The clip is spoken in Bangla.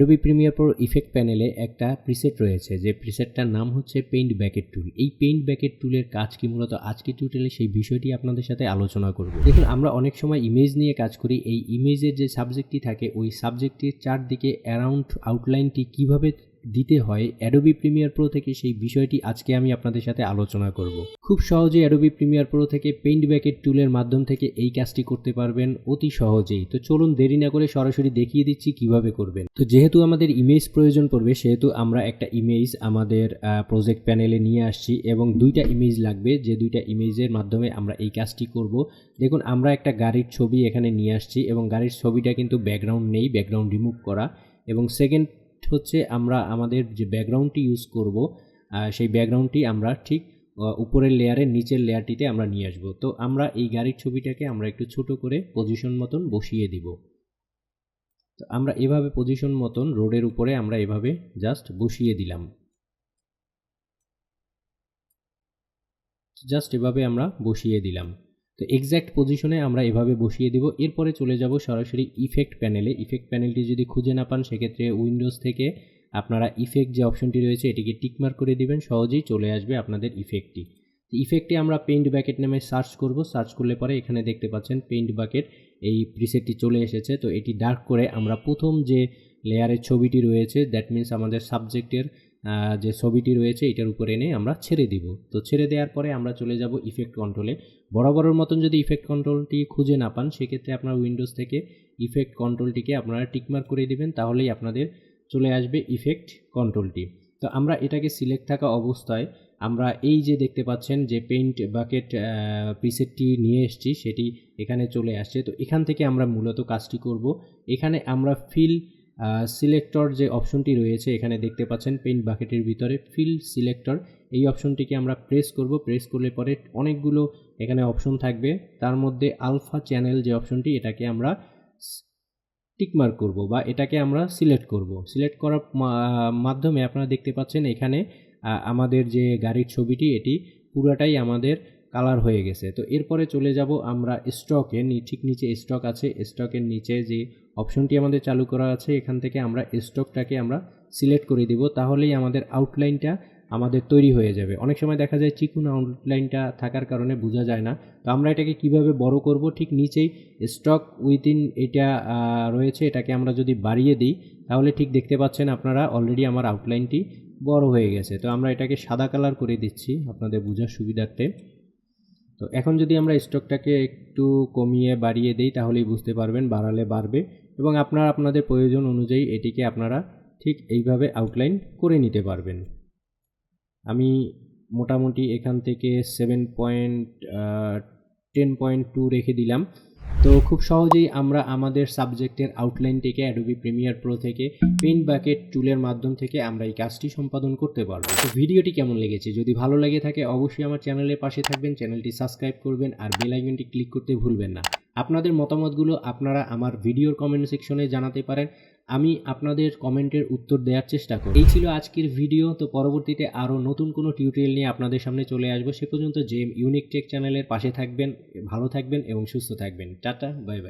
অ্যাডোবি প্রিমিয়ার প্রো ইফেক্ট প্যানেলে একটা প্রিসেট রয়েছে, যে প্রিসেটটার নাম হচ্ছে পেইন্ট ব্যাকেট টুল এই পেইন্ট ব্যাকেট টুলের কাজ কি মূলত? আজকে টিউটোরিয়ালে সেই বিষয়টি আপনাদের সাথে আলোচনা করব। দেখুন, আমরা অনেক সময় ইমেজ নিয়ে কাজ করি। এই ইমেজের যে সাবজেক্টটি থাকে, ওই সাবজেক্টটির চারদিকে অ্যারাউন্ড আউটলাইনটি কীভাবে দিতে হয় অ্যাডোবি প্রিমিয়ার প্রো থেকে, সেই বিষয়টি আজকে আমি আপনাদের সাথে আলোচনা করব। খুব সহজে অ্যাডোবি প্রিমিয়ার প্রো থেকে পেইন্ট ব্যাকেট টুলের মাধ্যম থেকে এই কাজটি করতে পারবেন অতি সহজেই। তো চলুন দেরি না করে সরাসরি দেখিয়ে দিচ্ছি কীভাবে করবেন। তো যেহেতু আমাদের ইমেজ প্রয়োজন পড়বে, সেহেতু আমরা একটা ইমেজ আমাদের প্রজেক্ট প্যানেলে নিয়ে আসছি এবং দুইটা ইমেজ লাগবে। যে দুইটা ইমেজের মাধ্যমে আমরা এই কাজটি করব। দেখুন, আমরা একটা গাড়ির ছবি এখানে নিয়ে আসছি এবং গাড়ির ছবিটা কিন্তু ব্যাকগ্রাউন্ড নেই ব্যাকগ্রাউন্ড রিমুভ করা। এবং সেকেন্ড হচ্ছে আমরা আমাদের যে ব্যাকগ্রাউন্ডটি ইউজ করব সেই ব্যাকগ্রাউন্ডটি আমরা ঠিক উপরের লেয়ারের নিচের লেয়ারটিতে আমরা নিয়ে আসব। তো আমরা এই গাড়ির ছবিটাকে আমরা একটু ছোট করে পজিশন মতন বসিয়ে দিব। তো আমরা এভাবে পজিশন মতন রোডের উপরে আমরা এভাবে জাস্ট বসিয়ে দিলাম। জাস্ট এভাবে আমরা বসিয়ে দিলাম। তো এক্স্যাক্ট পজিশনে আমরা এভাবে বসিয়ে দিব। এরপরে চলে যাব সরাসরি ইফেক্ট প্যানেলে ইফেক্ট প্যানেলটি যদি খুঁজে না পান, সেক্ষেত্রে উইন্ডোজ থেকে আপনারা ইফেক্ট যে অপশনটি রয়েছে, এটিকে টিকমার্ক করে দিবেন। সহজেই চলে আসবে আপনাদের ইফেক্টটি ইফেক্টে আমরা পেইন্ট ব্যাকেট নামে সার্চ করব। সার্চ করলে পরে এখানে দেখতে পাচ্ছেন পেইন্ট বাকেট এই প্রিসেটটি চলে এসেছে। তো এটি ডার্ক করে আমরা প্রথম যে লেয়ারের ছবিটি রয়েছে দ্যাট মিন্স আমাদের সাবজেক্টের যে ছবিটি রয়েছে, এটার উপরে এনে আমরা ছেড়ে দিব। তো ছেড়ে দেওয়ার পরে আমরা চলে যাব ইফেক্ট কন্ট্রোলে বরাবরের মতন যদি ইফেক্ট কন্ট্রোলটি খুঁজে না পান, সেক্ষেত্রে আপনার উইন্ডোজ থেকে ইফেক্ট কন্ট্রোলটিকে আপনারা টিকমার্ক করে দিবেন, তাহলেই আপনাদের চলে আসবে ইফেক্ট কন্ট্রোলটি তো আমরা এটাকে সিলেক্ট থাকা অবস্থায় আমরা এই যে দেখতে পাচ্ছেন যে পেইন্ট বাকেট প্রিসেটটি নিয়ে এসছি, সেটি এখানে চলে আসছে। তো এখান থেকে আমরা মূলত কাজটি করব। এখানে আমরা ফিল সিলেক্টর যে অপশনটি রয়েছে, এখানে দেখতে পাচ্ছেন পেইন্ট বাকেটের ভিতরে ফিল সিলেক্টর এই অপশনটিকে আমরা প্রেস করব। প্রেস করলে পরে অনেকগুলো এখানে অপশন থাকবে। তার মধ্যে আলফা চ্যানেল যে অপশনটি এটাকে আমরা টিকমার্ক করব বা এটাকে আমরা সিলেক্ট করব। সিলেক্ট করার মাধ্যমে আপনারা দেখতে পাচ্ছেন এখানে আমাদের যে গাড়ির ছবিটি, এটি পুরাটাই আমাদের কালার হয়ে গেছে। তো এরপরে চলে যাব আমরা স্টকে ঠিক নিচে স্টক আছে। স্টকের নিচে যে অপশনটি আমাদের চালু করা আছে, এখান থেকে আমরা স্টকটাকে আমরা সিলেক্ট করে দিব, তাহলেই আমাদের আউটলাইনটা আমাদের তৈরি হয়ে যাবে। অনেক সময় দেখা যায় চিকুন আউটলাইনটা থাকার কারণে বোঝা যায় না। তো আমরা এটাকে কীভাবে বড় করব? ঠিক নিচেই স্টক উইথিন এটা রয়েছে, এটাকে আমরা যদি বাড়িয়ে দিই, তাহলে ঠিক দেখতে পাচ্ছেন আপনারা অলরেডি আমার আউটলাইনটি বড় হয়ে গেছে। তো আমরা এটাকে সাদা কালার করে দিচ্ছি আপনাদের বোঝার সুবিধার্থে। তো এখন যদি আমরা স্টকটাকে একটু কমিয়ে বাড়িয়ে দিই, তাহলেই বুঝতে পারবেন বাড়ালে বাড়বে। এবং আপনার আপনাদের প্রয়োজন অনুযায়ী এটিকে আপনারা ঠিক এইভাবে আউটলাইন করে নিতে পারবেন। আমি মোটামুটি এখান থেকে seven point ten point two রেখে দিলাম। তো খুব সহজেই আমরা আমাদের সাবজেক্টের আউটলাইনটিকে অ্যাডোবি প্রিমিয়ার প্রো থেকে পেন বাকেট টুলের মাধ্যম থেকে আমরা এই কাজটি সম্পাদন করতে পারব। তো ভিডিওটি কেমন লেগেছে? যদি ভালো লাগে থাকে, অবশ্যই আমার চ্যানেলের পাশে থাকবেন, চ্যানেলটি সাবস্ক্রাইব করবেন, আর বেল আইকনটি ক্লিক করতে ভুলবেন না। আপনাদের মতামতগুলো আপনারা আমার ভিডিওর কমেন্ট সেকশনে জানাতে পারেন। আমি আপনাদের কমেন্টের উত্তর দেওয়ার চেষ্টা করি। এই ছিল আজকের ভিডিও, তো পরবর্তীতে আরও নতুন কোনো টিউটোরিয়াল নিয়ে আপনাদের সামনে চলে আসব। সে পর্যন্ত জেম ইউনিক টেক চ্যানেলের পাশে থাকবেন, ভালো থাকবেন এবং সুস্থ থাকবেন। Tata, bye bye.